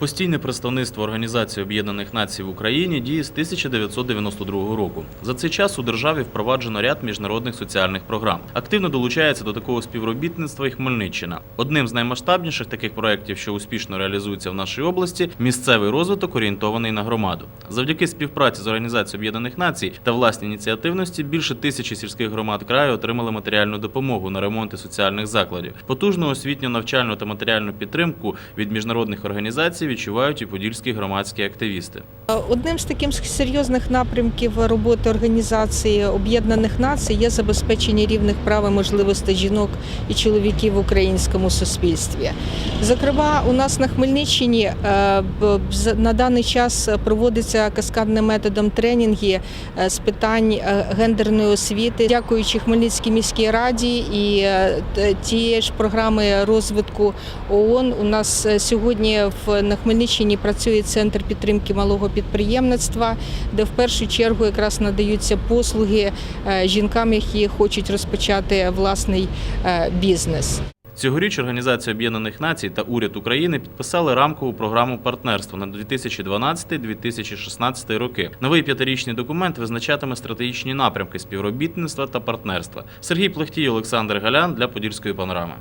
Постійне представництво Організації Об'єднаних Націй в Україні діє з 1992 року. За цей час у державі впроваджено ряд міжнародних соціальних програм. Активно долучається до такого співробітництва і Хмельниччина. Одним з наймасштабніших таких проєктів, що успішно реалізується в нашій області, місцевий розвиток орієнтований на громаду. Завдяки співпраці з Організацією Об'єднаних Націй та власній ініціативності більше тисячі сільських громад краю отримали матеріальну допомогу на ремонти соціальних закладів. Потужну освітню, навчальну та матеріальну підтримку від міжнародних організацій відчувають і подільські громадські активісти. Одним з таких серйозних напрямків роботи Організації Об'єднаних Націй є забезпечення рівних прав і можливостей жінок і чоловіків в українському суспільстві. Зокрема, у нас на Хмельниччині е, на даний час проводиться каскадним методом тренінги е, з питань е, гендерної освіти, дякуючи Хмельницькій міській раді і е, тієї ж програми розвитку ООН. У нас е, сьогодні на Хмельниччині працює центр підтримки малого підприємництва, де в першу чергу якраз надаються послуги е, жінкам, які хочуть розпочати власний е, бізнес. Цьогоріч Організація Об'єднаних Націй та уряд України підписали рамкову програму партнерства на 2012-2016 роки. Новий п'ятирічний документ визначатиме стратегічні напрямки співробітництва та партнерства. Сергій Плехтій, Олександр Галян для Подільської панорами.